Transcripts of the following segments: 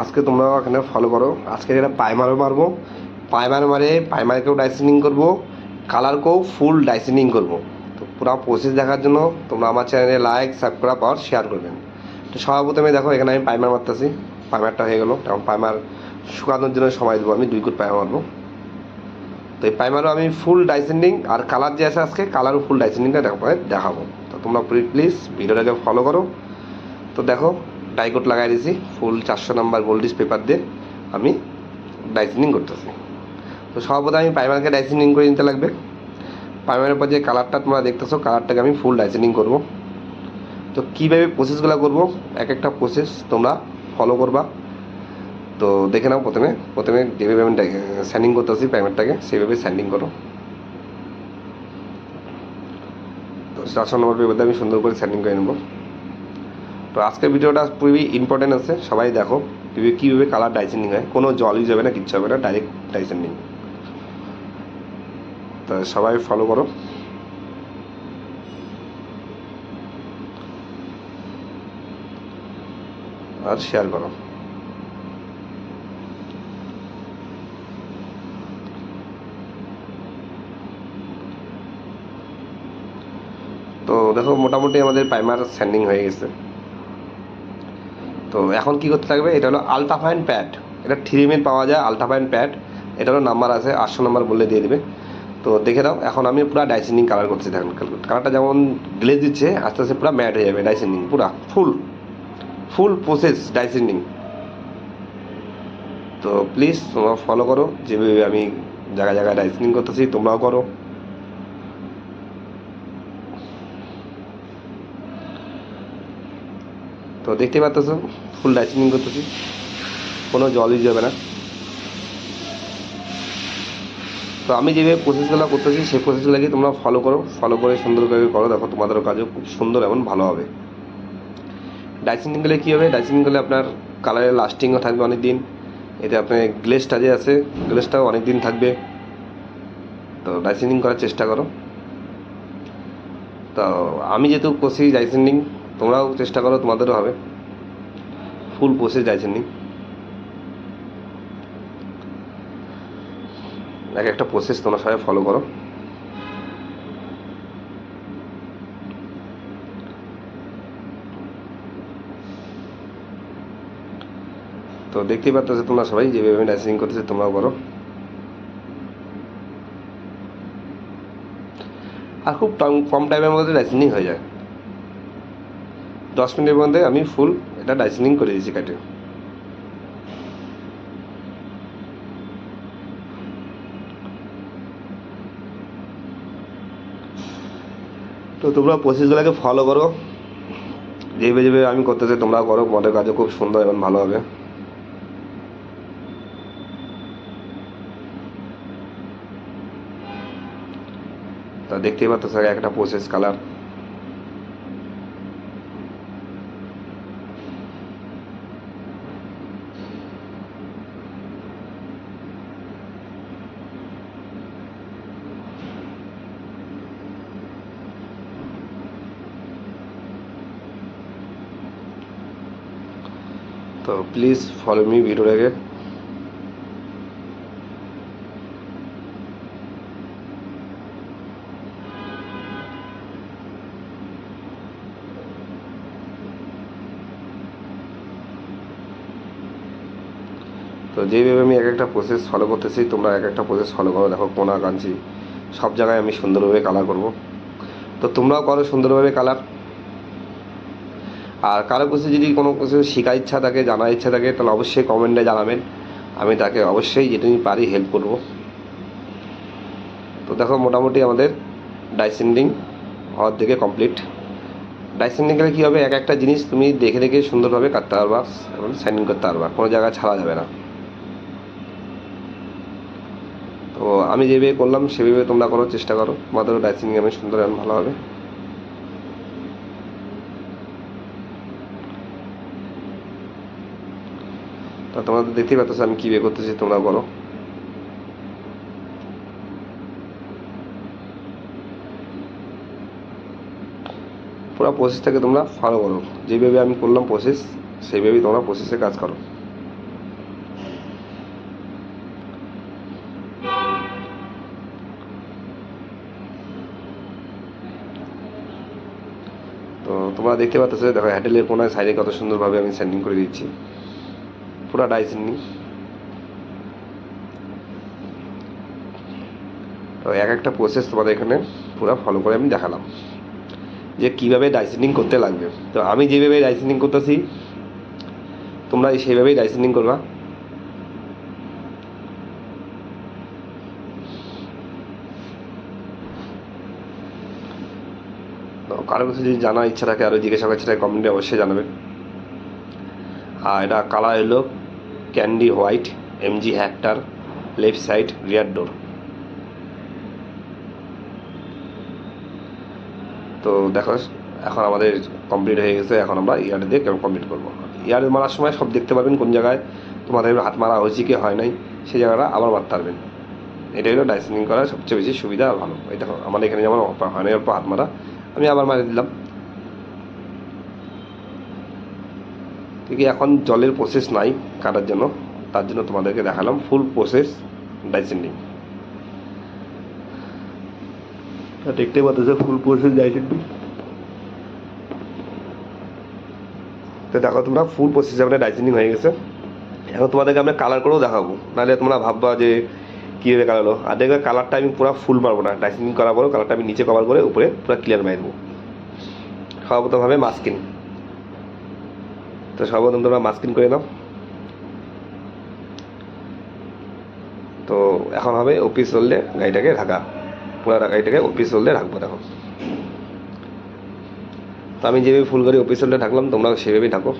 আজকে তোমরা এখানে ফলো করো। আজকে এটা পাইমারও মারবো পাইমার মারে পাইমারকেও ডাইসেনিং করব কালারকেও ফুল ডাইসেনিং করব। তো পুরো প্রসেস দেখার জন্য তোমরা আমার চ্যানেলে লাইক সাবস্ক্রাইব আর শেয়ার করবেন তো সর্বপ্রথমে দেখো, এখানে আমি পাইমার মারতেছি। পাইমারটা হয়ে গেলো। কারণ পাইমার শুকানোর জন্য সময় দেবো আমি, দুই কুট পাইমার মারবো। তো এই প্রাইমারও আমি ফুল ডাইসেন্ডিং আর কালার যে আছে আজকে কালারও ফুল ডাইসেন্ডিংটা দেখাবো। তো তোমরা প্লিজ ভিডিওটাকে ফলো করো। তো দেখো ডাইকোট লাগাই দিয়েছি ফুল চারশো নাম্বার গোল্ডিস পেপার দিয়ে আমি ডাইসেন্ডিং করতেছি। তো সর্বদা আমি প্রাইমারকে ডাইসেন্ডিং করে নিতে লাগবে। প্রাইমারের পর যে কালারটা তোমরা দেখতেছো কালারটাকে আমি ফুল ডাইসেন্ডিং করব। তো কীভাবে প্রসেসগুলো করব এক একটা প্রসেস তোমরা ফলো করবা। তো দেখে নাও প্রথমে প্রথমে যেভাবে আমি স্যান্ডিং করতেছি প্রাইমারটাকে সেইভাবে স্যান্ডিং করো। তো চারশো নম্বর পেপারটা আমি সুন্দর করে স্যান্ডিং করে নেব। তো আজকের ভিডিওটা খুবই ইম্পর্টেন্ট আছে, সবাই দেখো। কীভাবে কীভাবে কালার ডাইসেন্ডিং হয়। কোনো জলই হবে না, কিচ্ছু হবে না ডাইরেক্ট ডাইসেন্ডিং তো সবাই ফলো করো। আর শেয়ার করো। তো দেখো, মোটামুটি আমাদের প্রাইমার স্যান্ডিং হয়ে গেছে। তো এখন কি করতে থাকবে? এটা হলো আলট্রাফাইন প্যাড এটা থ্রি পাওয়া যায় আলট্রাফাইন প্যাড এটা হলো নাম্বার আছে, আটশো নাম্বার বললে দিয়ে দেবে। তো দেখে দাও এখন আমি পুরো ডাইসেন্ডিং কালার করছি, দেখুন কালারটা যেমন গ্লেজ দিচ্ছে, আস্তে আস্তে পুরো ম্যাট হয়ে যাবে ডাইসেন্ডিং পুরো ফুল ফুল প্রসেস ডাইসেন্ডিং তো প্লিজ তোমরা ফলো করো, যেভাবে আমি জায়গায় জায়গায় ডাইসেন্ডিং করতেছি, তোমরাও করো। তো দেখতে পাচ্তেছো ফুল ডাইসেনিং করতেছি। কোনো জলই যাবে না। তো আমি যেভাবে প্রসেসগুলো করতেছি, সেই প্রসেসগুলোকে তোমরা ফলো করো। ফলো করে সুন্দর করে দেখো তোমাদের কাজও খুব সুন্দর এবং ভালো হবে। ডাইসিনিং করলে কী হবে? ডাইসিনিং করলে আপনার কালারের লাস্টিংও থাকবে অনেক দিন এতে আপনার গ্লেসটা যে আছে গ্লেসটাও অনেক দিন থাকবে। তো ডাইসিনিং করার চেষ্টা করো। তো আমি যেহেতু করছি ডাইসিনিং তোমরাও চেষ্টা করো, তোমাদেরও হবে। ফুল প্রসেস ডাইসেন্ডিং এক একটা প্রসেস তোমরা সবাই ফলো করো। তো দেখতেই পাচ্ছ তোমরা সবাই যেভাবে ডাইসিং করতেছি, তোমরাও করো। আর খুব কম টাইমের মধ্যে ডাইসিং হয়ে যায়। দশ মিনিটের মধ্যে আমি ফুল এটা ডাইসেনিং করে দিয়েছি কাটে। তো তোমরা প্রসেসগুলোকে ফলো করো। যেভাবে যেভাবে আমি করতেছি তোমরা করো। তোমাদের কাজও খুব সুন্দর এবং ভালো হবে। তা দেখতেই পাচ্ছ একটা প্রসেস কালার তো প্লিজ ফলো মি ভিডিওটাকে তো যেভাবে আমি এক একটা প্রসেস ফলো করতেছি, তোমরা এক একটা প্রসেস ফলো করো। দেখো, কোনা, কাঞ্চি, সব জায়গায় আমি সুন্দরভাবে কালার করব। তো তোমরাও করো সুন্দরভাবে কালার আর কারও কাছে যদি কোনো কিছু শেখার ইচ্ছা থাকে, জানার ইচ্ছা থাকে, তাহলে অবশ্যই কমেন্টে জানাবেন। আমি তাকে অবশ্যই যেটুকু পারি হেল্প করব। তো দেখো, মোটামুটি আমাদের ডাইসেন্ডিং হওয়ার দিকে কমপ্লিট ডাইসেন্ডিং গেলে কী হবে? এক একটা জিনিস তুমি দেখে দেখে সুন্দরভাবে কাটতে পারবা এবং সাইনিং করতে পারবা। কোনো জায়গায় ছাড়া যাবে না। তো আমি যেভাবে করলাম, সেভাবে তোমরা করার চেষ্টা করো। তোমাদেরও ডাইসেন্ডিং আমি সুন্দর ভালো হবে। তোমরা তো দেখতেই পাচ্ছ আমি কি বিয়ে করতেছি, তোমরা বলো। পুরো প্রসেসটাকে তোমরা ফলো করো। যেভাবে আমি করলাম প্রসেস সেইভাবেই তোমরা প্রসেসে কাজ করো। তো তোমরা দেখতে পাচ্ছ দেখো হ্যান্ডেলের কোনায় সাইডে কত সুন্দরভাবে আমি সেন্ডিং করে দিচ্ছি। পুরো ডাইসিনি তো এক একটা প্রসেস তোমাদের এখানে পুরো ফলো করে আমি দেখালাম যে কীভাবে ডাইসিনিং করতে লাগবে। তো আমি যেভাবে ডাইসিনিং করতেছি, তোমরা সেইভাবেই ডাইসিনিং করবা। কারও কিছু যদি জানার ইচ্ছা থাকে আরও জিজ্ঞাসা করার ইচ্ছা থাকে কমেন্টে অবশ্যই জানাবে। আর এটা কালার হলো candy white, MG Hector, left side rear door. তো দেখো, এখন আমাদের কমপ্লিট হয়ে গেছে, এখন আমরা ইয়ার্ড দিয়ে কমপ্লিট করব। ইয়ার্ড মারার সময় সব দেখতে পারবেন কোন জায়গায় তোমাদের হাত মারা হয়েছে কি হয় নাই, সেই জায়গাটা আবার মারতে পারবেন। এটাই হলো ডাইসিনিং করার সবচেয়ে বেশি সুবিধা আর ভালো। এই দেখো, আমাদের এখানে যেমন হয় নাই, অল্প হাত মারা, আমি আবার মারি দিলাম। ঠিক এখন জলের প্রসেস নাই কাটার জন্য। তার জন্য তোমাদেরকে দেখালাম ফুল প্রসেস ডাইসিনিং দেখতে পাচ্ছ ফুল প্রসেস ডাইসিনিং তো দেখো তোমরা ফুল প্রসেস আমাদের ডাইসিনিং হয়ে গেছে। এখন তোমাদেরকে আমরা কালার করেও দেখাবো। নাহলে তোমরা ভাববা যে কীভাবে কালার আর দেখবে কালারটা আমি পুরো ফুল মারবো না। ডাইসিনিং করার পরেও কালারটা আমি নিচে কভার করে উপরে পুরো ক্লিয়ার মারবো। সর্বপ্রথমভাবে মাস্কিন তো সর্বপ্রথম তোমরা মাস্কিন করে নাও। তো এখন হবে অফিস চললে গাড়িটাকে ঢাকা পুরো গাড়িটাকে অফিস চললে রাখব দেখো। তো আমি যেভাবে ফুল গাড়ি অফিস চললে ঢাকলাম তোমরা সেভাবেই ঢাকো।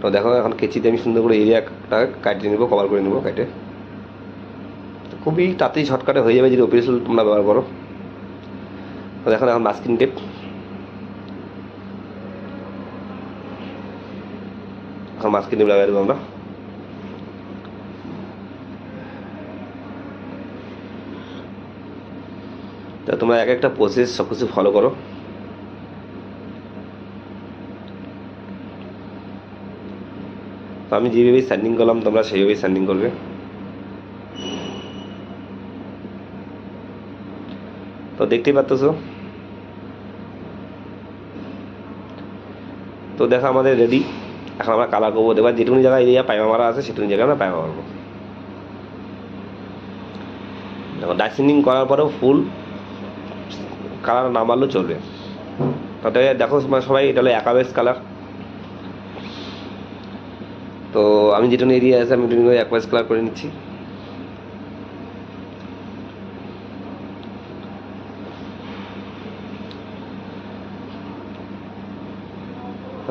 তো দেখো এখন কেচিতে আমি সুন্দর করে এরিয়াটা কাটিয়ে নেব কভার করে নেব কেটে। খুবই তাড়াতাড়ি শর্টকাটে হয়ে যাবে যদি অফিস তোমরা ব্যবহার করো। তো দেখো এখন মাস্কিন টেপ এখন মাস্কিন টেপ লাগাই দেবো আমরা? তা তোমরা এক একটা প্রসেস সব কিছু ফলো করো আমি যেভাবে স্যান্ডিং করলাম, তোমরা সেইভাবেই স্যান্ডিং করবে। তো দেখতেই পাচ্ছ তো দেখো আমাদের রেডি এখন আমরা কালার করব দেখবার যেটুকুনি জায়গায় এরিয়া পায়মা মারা আছে, সেটুকুনি জায়গায় আমরা পায়মা মারবো দেখো ডাইসিনিং করার পরেও ফুল কালার না মারলেও চলবে। তাতে দেখো তোমরা সবাই এটা হলো একাবেশ কালার তো আমি যেটুকু এরিয়া আছে, আমি একাবেশ কালার করে নিচ্ছি।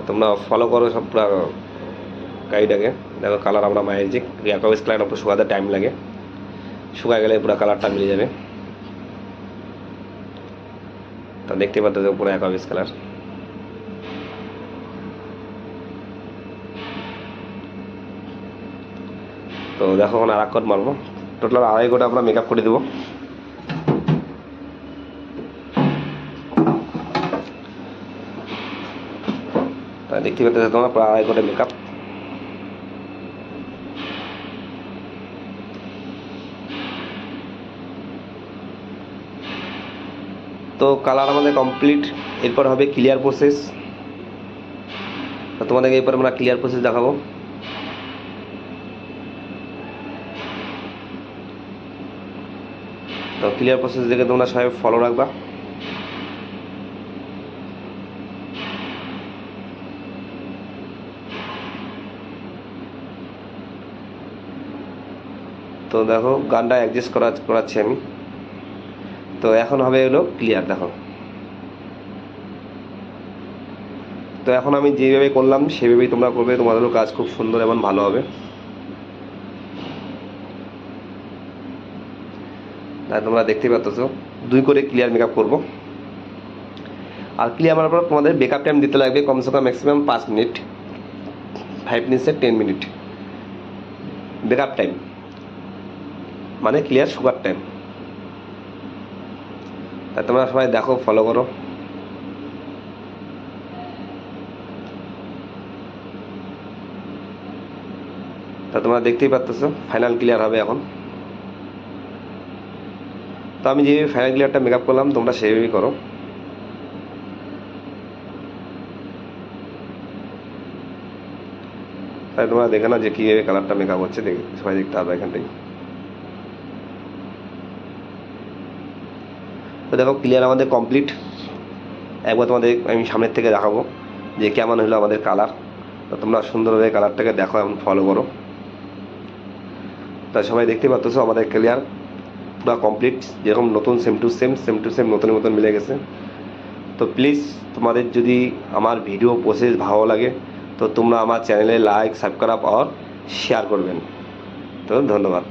তোমরা ফলো করো সব গাড়িটাকে দেখো কালার আমরা মায়ের যে অ্যাকোয়াস কালার একটু শুকাতে টাইম লাগে। শুকায় গেলে পুরো কালারটা মিলে যাবে। তা দেখতে পাচ্ছ পুরো অ্যাকোয়াস কালার তো দেখো এখন আর এক মারবো। টোটাল আড়াই কোটা আমরা মেকআপ করে দেবো। দেখতে পাচ্ছ তোমার প্রায় আড়াই কোটা মেকআপ তো কালার আমাদের কমপ্লিট এরপর হবে ক্লিয়ার প্রসেস তোমাদেরকে এরপর আমরা ক্লিয়ার প্রসেস দেখাবো। তো ক্লিয়ার প্রসেস দেখে তোমরা সবাই ফলো রাখবা। তো দেখো, গানটা অ্যাডজাস্ট করা, করাচ্ছি আমি। তো এখন হবে হলো ক্লিয়ার দেখো। তো এখন আমি যেভাবে করলাম, সেভাবেই তোমরা করবে তোমাদেরও কাজ খুব সুন্দর এবং ভালো হবে। তোমরা দেখতে পাচ্ছ দুই করে ক্লিয়ার মেকআপ করব। আর ক্লিয়ার মারার পর তোমাদের বেকআপ টাইম দিতে লাগবে, কমসে কম ম্যাক্সিমাম পাঁচ মিনিট। ফাইভ মিনিটসের টেন মিনিট বেকআপ টাইম মানে ক্লিয়ার সুগার টাইম তা তোমরা সবাই দেখো ফলো করো। তা তোমরা দেখতেই পাচ্ছ ফাইনাল ক্লিয়ার হবে এখন। তো আমি যেভাবে ফাইনাল ক্লিয়ারটা মেকআপ করলাম, তোমরা সেভাবেই করো। তাই তোমরা দেখে না যে কীভাবে কালারটা মেকআপ হচ্ছে, দেখে সবাই দেখতে হবে এখানটাই তো দেখো ক্লিয়ার আমাদের কমপ্লিট একবার তোমাদের আমি সামনের থেকে দেখাবো যে কেমন হলো আমাদের কালার তো তোমরা সুন্দরভাবে কালারটাকে দেখো এবং ফলো করো। তা সবাই দেখতে পাচ্ছ আমাদের ক্লিয়ার পুরো কমপ্লিট যেরকম নতুন same to same same to same নতুন মতন মিলে গেছে। তো প্লিজ তোমাদের যদি আমার ভিডিও প্রসেস ভালো লাগে, তো তোমরা আমার চ্যানেলে লাইক সাবস্ক্রাইব আর শেয়ার করবেন। তো ধন্যবাদ।